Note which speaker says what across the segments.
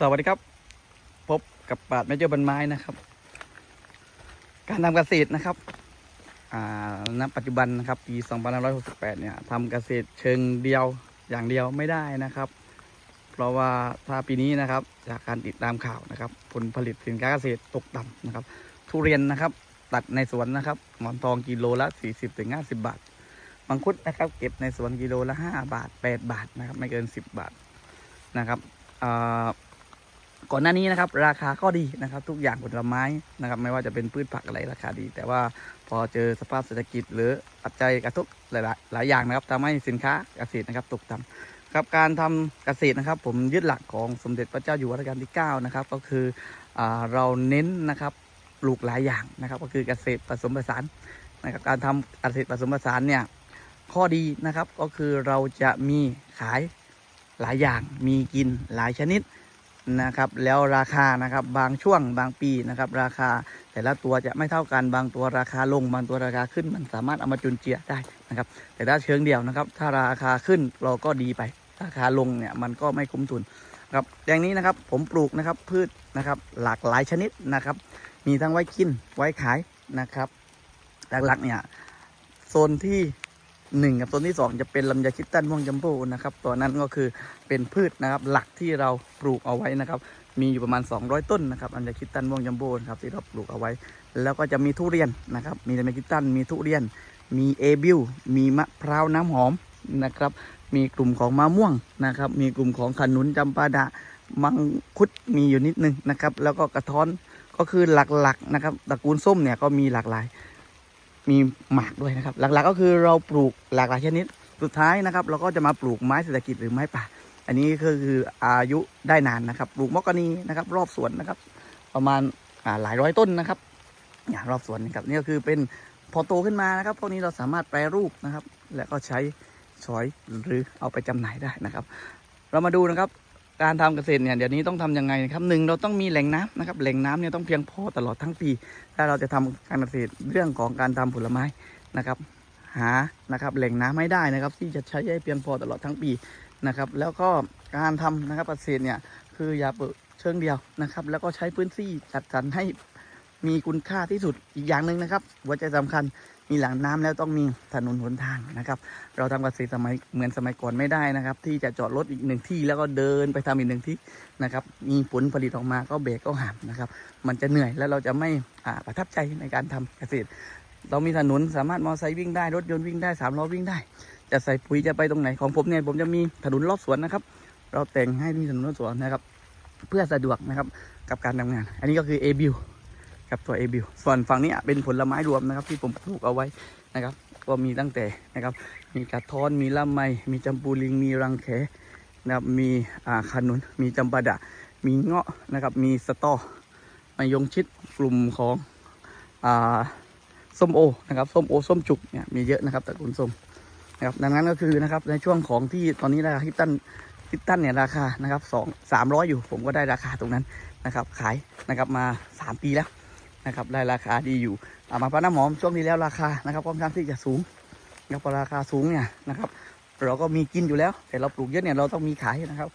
Speaker 1: สวัสดีครับ พบกับปาดแม่เจ้าบันไม้นะครับ การทำเกษตรนะครับณปัจจุบันนะครับปี 2568 เนี่ยทำเกษตรเชิงเดียวอย่างเดียวไม่ได้นะครับ เพราะว่าถ้าปีนี้นะครับ จากการติดตามข่าวนะครับ ผลผลิตสินค้าเกษตรตกต่ำนะครับ ทุเรียนนะครับ ตัดในสวนนะครับ หมอนทองกิโลละ 40-50 บาทมังคุดนะครับ เก็บในสวนกิโลละ 5 บาท 8 บาทนะครับ ไม่เกิน 10 บาทนะครับอ่า ก่อนหน้านี้นะครับ ราคาก็ดีนะครับ ทุกอย่างผลไม้นะครับ ไม่ว่าจะเป็นพืชผักอะไรราคาดี แต่ว่าพอเจอสภาพเศรษฐกิจ หรือปัจจัยกระทบหลายหลายอย่างนะครับทำให้สินค้าเกษตรนะครับตกต่ำครับการทำเกษตรนะครับ ผมยึดหลักของสมเด็จพระเจ้าอยู่หัวรัชกาลที่ 9 นะครับ ก็คืออเราเน้นนะครับปลูกหลายอย่างนะครับ ก็คือเกษตรผสมผสานนะครับการทำเกษตรผสมผสานเนี่ยข้อดีนะครับก็คือเราจะมีขายหลายอย่างมีกินหลายชนิด นะครับแล้วราคานะครับบางช่วงบางปีนะครับราคาแต่ละตัวจะไม่เท่ากันบางตัวราคาลง บางตัวราคาขึ้นมันสามารถเอามาจุนเจือได้นะครับแต่ถ้าเชิงเดียวนะครับถ้าราคาขึ้นเราก็ดีไป ราคาลงเนี่ยมันก็ไม่คุ้มทุนครับอย่างนี้นะครับผมปลูกนะครับพืชนะครับหลากหลายชนิดนะครับมีทั้งไว้กินไว้ขายนะครับหลักๆเนี่ยโซนที่ หนึ่งกับโซนที่สองจะเป็นลำไยคิดตันม่วงจัมโบ้นะครับตัวนั้นก็คือเป็นพืชนะครับหลักที่เราปลูกเอาไว้นะครับ มีอยู่ประมาณ 200 ต้นนะครับอันจะคิดตันม่วงจัมโบ้นะครับที่เราปลูกเอาไว้ แล้วก็จะมีทุเรียนนะครับ มีอันจะคิดตันมีทุเรียน มีเอบิวมีมะพร้าวน้ำหอมนะครับ มีกลุ่มของมะม่วงนะครับ มีกลุ่มของขนุนจำปาดะมังคุดมีอยู่นิดนึงนะครับ แล้วก็กระท้อนก็คือหลักๆนะครับตระกูลส้มเนี่ยก็มีหลากหลาย มีหมากด้วยนะครับ หลักๆก็คือเราปลูกหลากหลายชนิด สุดท้ายนะครับ เราก็จะมาปลูกไม้เศรษฐกิจหรือไม้ป่า อันนี้ก็คืออายุได้นานนะครับ ปลูกมอกกานีนะครับ รอบสวนนะครับ ประมาณหลายร้อยต้นนะครับอย่างรอบสวนนะครับนี่ก็คือเป็นพอโตขึ้นมานะครับพวกนี้เราสามารถแปรรูปนะครับ และก็ใช้ช้อยหรือเอาไปจำหน่ายได้นะครับ เรามาดูนะครับ การทำเกษตรเนี่ยเดี๋ยวนี้ต้องทำยังไงนะครับหนึ่งเราต้องมีแหล่งน้ำนะครับแหล่งน้ำเนี่ยต้องเพียงพอตลอดทั้งปี ถ้าเราจะทำการเกษตรเรื่องของการทำผลไม้นะครับ หานะครับแหล่งน้ำไม่ได้นะครับ ที่จะใช้ให้เพียงพอตลอดทั้งปีนะครับ แล้วก็การทำนะครับเกษตรเนี่ยคืออย่าเปิดเชิงเดียวนะครับ แล้วก็ใช้พื้นที่จัดสรรให้มีคุณค่าที่สุดอีกอย่างหนึ่งนะครับหัวใจสำคัญ มีหลังน้ำแล้วต้องมีถนนหนทางนะครับ เราทำเกษตรสมัยเหมือนสมัยก่อนไม่ได้นะครับ ที่จะจอดรถอีกหนึ่งที่แล้วก็เดินไปทำอีกหนึ่งที่นะครับ มีผลผลิตออกมาก็เบรกก็หามนะครับ มันจะเหนื่อยแล้วเราจะไม่ประทับใจในการทำเกษตร เรามีถนนสามารถมอเตอร์ไซค์วิ่งได้รถยนต์วิ่งได้สามล้อวิ่งได้ จะใส่ปุ๋ยจะไปตรงไหนของผมเนี่ยผมจะมีถนนรอบสวนนะครับ เราแต่งให้มีถนนรอบสวนนะครับ เพื่อสะดวกนะครับกับการทำงาน อันนี้ก็คือ a b i l กับตัว a b i l ส่วนฝั่งนี้เป็นผลไม้รวมนะครับ ที่ผมปลูกเอาไว้นะครับ ก็มีตั้งแต่นะครับ มีกระท้อนมีลำไมมีจำปูลิงมีรังแขนะครับมีอ่าขนุนมีจำปาดะ มีเงาะนะครับ มีสตอมายงชิดกลุ่มของอ่าส้มโอนะครับส้มโอส้มจุกเนี่ยมีเยอะนะครับตระกูลส้มนะครับดังนั้นก็คือนะครับในช่วงของที่ตอนนี้ราคาคิตตันคิตตันเนี่ยราคานะครับสองสามร้อยอยู่ผมก็ได้ราคาตรงนั้นนะครับ ขายนะครับมาสามปีแล้ว นะครับได้ราคาดีอยู่อ่ามาพร้าวน้ำหอมช่วงนี้แล้วราคานะครับค่อนข้างที่จะสูงนะครับพอราคาสูงเนี่ยนะครับ เราก็มีกินอยู่แล้ว แต่เราปลูกเยอะเนี่ยเราต้องมีขายนะครับ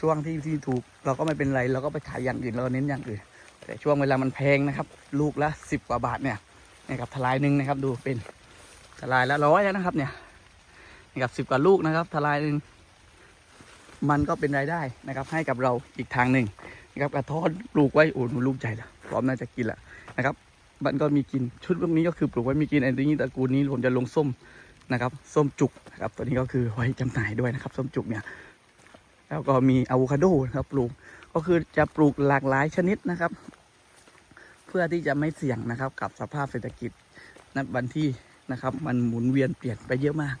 Speaker 1: ช่วงที่ที่ถูกเราก็ไม่เป็นไรเราก็ไปขายอย่างอื่นเราเน้นอย่างอื่นแต่ช่วงเวลามันแพงนะครับ ลูกละสิบกว่าบาทเนี่ยนะครับทลายหนึ่งนะครับดูเป็นทลายละร้อยแล้วนะครับเนี่ยนะครับสิบกว่าลูกนะครับทลายหนึ่งมันก็เป็นรายได้นะครับ ให้กับเราอีกทางหนึ่งนะครับกระท้อนปลูกไว้โอ้หนูลูกใจละพร้อมน่าจะกินละ นะครับมันก็มีกินชุดพวกนี้ก็คือปลูกไว้มีกินไอ้นี้ตระกูลนี้ผมจะลงส้มนะครับ ส้มจุกนะครับตัวนี้ก็คือไว้จำหน่ายด้วยนะครับ ส้มจุกเนี่ย แล้วก็มีอะโวคาโดนะครับปลูกก็คือจะปลูกหลากหลายชนิดนะครับ เพื่อที่จะไม่เสี่ยงนะครับ กับสภาพเศรษฐกิจณวันที่นะครับ มันหมุนเวียนเปลี่ยนไปเยอะมาก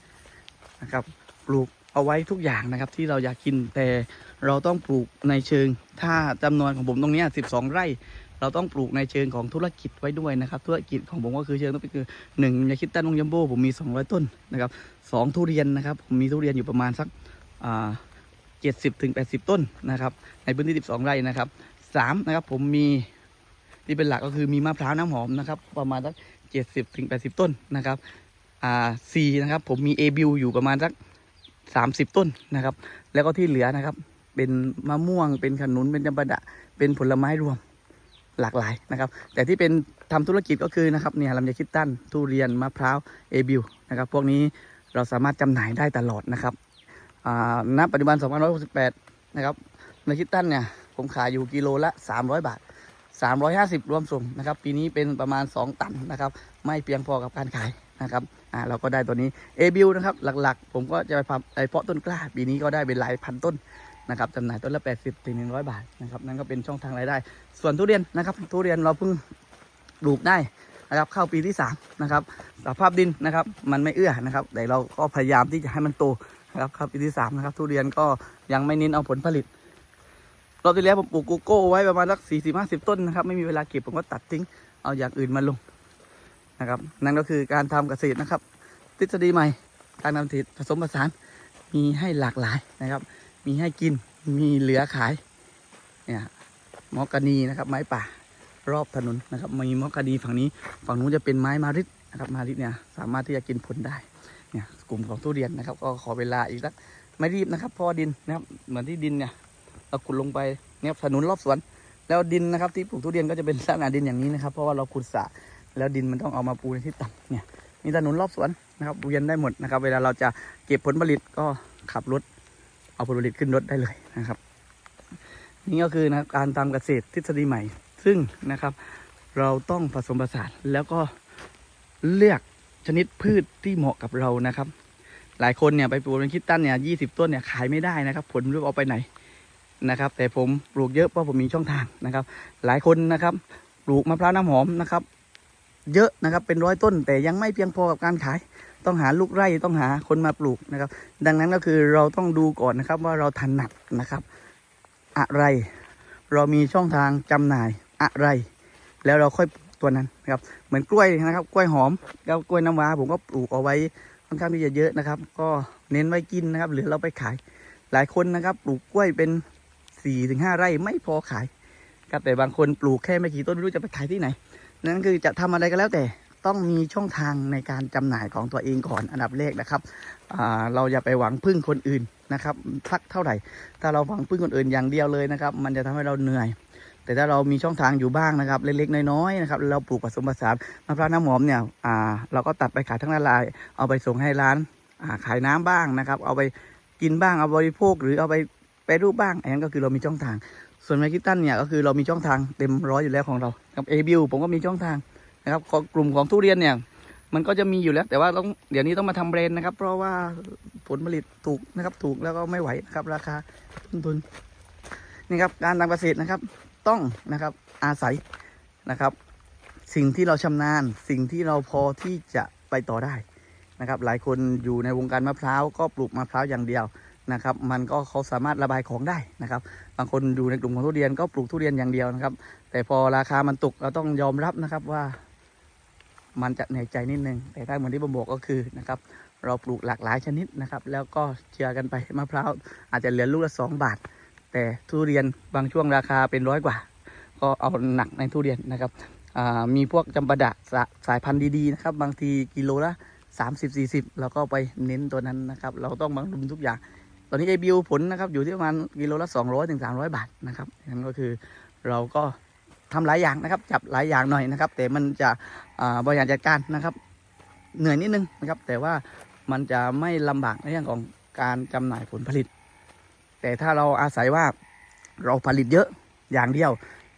Speaker 1: นะครับ ปลูกเอาไว้ทุกอย่างนะครับ ที่เราอยากกินแต่เราต้องปลูกในเชิง ถ้าจำนวนของผมตรงนี้สิบสองไร่ เราต้องปลูกในเชิงของธุรกิจไว้ด้วยนะครับ ธุรกิจของผมก็คือเชิงต้องเป็นคือหนึ่งยาคิดตันวงยัมโบ้ผมมี 200 ต้นนะครับสองทุเรียนนะครับ ผมมีทุเรียนอยู่ประมาณสักเจ็ดสิบถึงแปดสิบต้นนะครับ ในพื้นที่สิบสองไร่นะครับสามนะครับผมมีที่เป็นหลักก็คือมีมะพร้าวน้ำหอมนะครับ ประมาณสักเจ็ดสิบถึงแปดสิบต้นนะครับอ่าสี่นะครับผมมีเอบิวอยู่ประมาณสักสามสิบต้นนะครับ แล้วก็ที่เหลือนะครับ เป็นมะม่วงเป็นขนุนเป็นจำปาดะเป็นผลไม้รวม หลากหลายนะครับ แต่ที่เป็นทำธุรกิจก็คือนะครับเนี่ยลำไยคิดตันทุเรียนมะพร้าวเอบิวนะครับพวกนี้เราสามารถจำหน่ายได้ตลอดนะครับณปัจจุบัน2568นะครับลำไยคิดตันเนี่ยผมขายอยู่กิโลละ 300 บาท 350 รวมส่งนะครับ ปีนี้เป็นประมาณ 2 ตันนะครับ ไม่เพียงพอกับการขายนะครับอ่าเราก็ได้ตัวนี้เอบิวนะครับ หลักๆ ผมก็จะไปพับไปเพาะต้นกล้า ปีนี้ก็ได้เป็นหลายพันต้น นะครับจำหน่ายต้นละ 80ถึง100 บาทนะครับนั่นก็เป็นช่องทางรายได้ ส่วนทุเรียนนะครับทุเรียนเราเพิ่งปลูกได้นะครับเข้าปีที่3นะครับสภาพดินนะครับมันไม่เอื้อนะครับแต่เราก็พยายามที่จะให้มันโตนะครับเข้าปีที่3นะครับทุเรียนก็ยังไม่เน้นเอาผลผลิตรอบที่แล้วผมปลูกโกโก้ไว้ประมาณสักสี่สิบห้าสิบต้นนะครับไม่มีเวลาเก็บผมก็ตัดทิ้งเอาอย่างอื่นมาลงนะครับ นั่นก็คือการทำเกษตรนะครับ ทฤษฎีใหม่การทำเกษตรผสมผสานมีให้หลากหลายนะครับ มีให้กินมีเหลือขายเนี่ยมอกกานีนะครับ ไม้ป่ารอบถนนนะครับ มีมอกกานีฝั่งนี้ ฝั่งนู้นจะเป็นไม้มาริดนะครับมาริดเนี่ยสามารถที่จะกินผลได้เนี่ยกลุ่มของทุเรียนนะครับก็ขอเวลาอีกสักไม่รีบนะครับพอดินนะครับเหมือนที่ดินเนี่ยเราขุดลงไปเนี่ยถนนรอบสวน แล้วดินนะครับที่ปลูกทุเรียนก็จะเป็นลักษณะดินอย่างนี้นะครับ เพราะว่าเราขุดสระแล้วดินมันต้องเอามาปูในที่ต่ำเนี่ยมีถนนรอบสวนนะครับเวียนได้หมดนะครับ เวลาเราจะเก็บผลผลิตก็ขับรถ เอาผลผลิตขึ้นรถได้เลยนะครับ นี่ก็คือนะครับการทำเกษตรทฤษฎีใหม่ ซึ่งนะครับ เราต้องผสมผสานแล้วก็เลือกชนิดพืชที่เหมาะกับเรานะครับ หลายคนเนี่ยไปปลูกเป็นคิดตั้นเนี่ยยี่สิบต้นเนี่ยขายไม่ได้นะครับ ผลไม่รู้เอาไปไหนนะครับ แต่ผมปลูกเยอะเพราะผมมีช่องทางนะครับ หลายคนนะครับปลูกมะพร้าวน้ำหอมนะครับ เยอะนะครับเป็นร้อยต้นแต่ยังไม่เพียงพอกับการขาย ต้องหาลูกไร่ต้องหาคนมาปลูกนะครับ ดังนั้นก็คือเราต้องดูก่อนนะครับว่าเราถนัดนะครับ อะไร เรามีช่องทางจำหน่ายอะไร แล้วเราค่อยปลูกตัวนั้นนะครับ เหมือนกล้วยนะครับกล้วยหอมแล้วกล้วยน้ำว้าผมก็ปลูกเอาไว้ค่อนข้างที่จะเยอะนะครับ ก็เน้นไว้กินนะครับ หรือเราไปขายหลายคนนะครับ ปลูกกล้วยเป็นสี่ถึงห้าไร่ไม่พอขายครับแต่บางคนปลูกแค่ไม่กี่ต้นไม่รู้จะไปขายที่ไหน นั่นคือจะทำอะไรก็แล้วแต่ ต้องมีช่องทางในการจำหน่ายของตัวเองก่อนอันดับแรกนะครับเราอย่าไปหวังพึ่งคนอื่นนะครับสักเท่าไหร่ ถ้าเราหวังพึ่งคนอื่นอย่างเดียวเลยนะครับ มันจะทำให้เราเหนื่อย แต่ถ้าเรามีช่องทางอยู่บ้างนะครับ เล็กๆน้อยๆนะครับเราปลูกผสมผสานมะพร้าวน้ำหอมเนี่ยเราก็ตัดไปขายทั้งละลาย เอาไปส่งให้ร้านาขายน้ำบ้างนะครับ เอาไปกินบ้างเอาบริโภคหรือเอาไปไปรูปบ้างอันนั้นก็คือเรามีช่องทาง ส่วนแมกิตันเนี่ยก็คือเรามีช่องทางเต็มร้อยอยู่แล้วของเรา กับเอบิวผมก็มีช่องทาง นะครับของกลุ่มของทุเรียนเนี่ย มันก็จะมีอยู่แล้ว แต่ว่าต้องเดี๋ยวนี้ต้องมาทำแบรนด์นะครับ เพราะว่าผลผลิตถูกนะครับ ถูกแล้วก็ไม่ไหวนะครับ ราคาต้นทุนนี่ครับการทำเกษตรนะครับ ต้องนะครับอาศัยนะครับ สิ่งที่เราชำนาญ สิ่งที่เราพอที่จะไปต่อได้นะครับ หลายคนอยู่ในวงการมะพร้าวก็ปลูกมะพร้าวอย่างเดียวนะครับ มันก็เขาสามารถระบายของได้นะครับ บางคนอยู่ในกลุ่มของทุเรียนก็ปลูกทุเรียนอย่างเดียวนะครับ แต่พอราคามันตกเราต้องยอมรับนะครับว่า มันจะเหนื่อยใจนิดนึง แต่ถ้าเหมือนที่ผมบอกก็คือนะครับเราปลูกหลากหลายชนิดนะครับ แล้วก็เชื่อกันไปมะพร้าวอาจจะเหลือลูกละสองบาท แต่ทุเรียนบางช่วงราคาเป็นร้อยกว่า ก็เอาหนักในทุเรียนนะครับมีพวกจำปาดะสาสายพันธุ์ดีๆนะครับ บางทีกิโลละ 30 40เราก็ไปเน้นตัวนั้นนะครับ เราต้องบำรุงทุกอย่าง ตอนนี้ไอบิวผลนะครับอยู่ที่ประมาณกิโลละ 200ถึง300 บาทนะครับนั่นก็คือเราก็ ทำหลายอย่างนะครับ จับหลายอย่างหน่อยนะครับ แต่มันจะบริหารจัดการนะครับ เหนื่อยนิดนึงนะครับ แต่ว่ามันจะไม่ลำบากในเรื่องของการจำหน่ายผลผลิต แต่ถ้าเราอาศัยว่าเราผลิตเยอะอย่างเดียว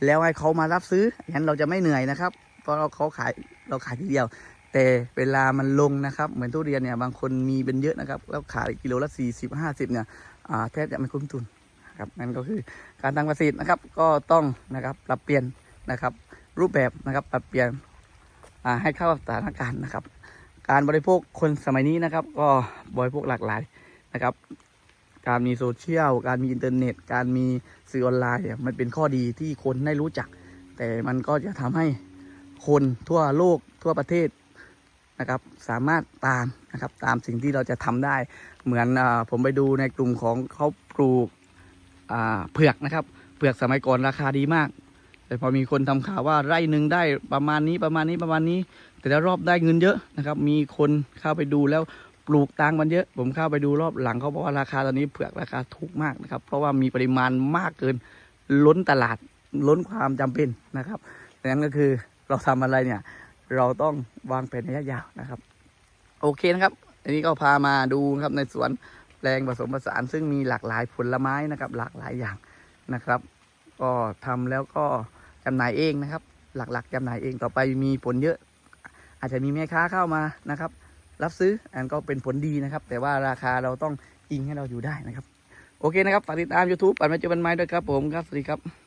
Speaker 1: แล้วให้เขามารับซื้องั้นเราจะไม่เหนื่อยนะครับ เพราะเราเขาขายเราขายทีเดียว แต่เวลามันลงนะครับ เหมือนทุเรียนเนี่ยบางคนมีเป็นเยอะนะครับ แล้วขายกิโลละสี่สิบห้าสิบเนี่ยอ่าแทบจะไม่คุ้มทุนนะครับนั่นก็คือการทำเกษตรนะครับก็ต้องนะครับปรับเปลี่ยน นะครับ รูปแบบนะครับปรับเปลี่ยนให้เข้ากับสถานการณ์นะครับ การบริโภคคนสมัยนี้นะครับ ก็บริโภคหลากหลายนะครับ การมีโซเชียล การมีอินเทอร์เน็ต การมีสื่อออนไลน์เนี่ยมันเป็นข้อดีที่คนได้รู้จัก แต่มันก็จะทำให้คนทั่วโลกทั่วประเทศนะครับสามารถตามนะครับตามสิ่งที่เราจะทำได้ เหมือนอผมไปดูในกลุ่มของเขาปลูกเผือกนะครับเผือกสมัยก่อนราคาดีมาก แต่พอมีคนทำข่าวว่าไร่หนึ่งได้ประมาณนี้ประมาณนี้ประมาณนี้ แต่ละรอบได้เงินเยอะนะครับ มีคนเข้าไปดูแล้วปลูกต่างกันเยอะ ผมเข้าไปดูรอบหลังเขาบอกว่าราคาตอนนี้เผือกราคาถูกมากนะครับ เพราะว่ามีปริมาณมากเกินล้นตลาดล้นความจำเป็นนะครับดังนั้นก็คือเราทำอะไรเนี่ย เราต้องวางแผนระยะยาวนะครับ โอเคนะครับ อันนี้ก็พามาดูครับในสวนแปลงผสมผสาน ซึ่งมีหลากหลายผลไม้นะครับ หลากหลายอย่างนะครับ ก็ทำแล้วก็ จำหน่ายเองนะครับ หลักๆจำหน่ายเองต่อไปมีผลเยอะ อาจจะมีแม่ค้าเข้ามานะครับ รับซื้ออันก็เป็นผลดีนะครับ แต่ว่าราคาเราต้องอิงให้เราอยู่ได้นะครับ โอเคนะครับฝากติดตาม YouTube ปัดมาเจอบันไม้ด้วยครับผมครับสวัสดีครับ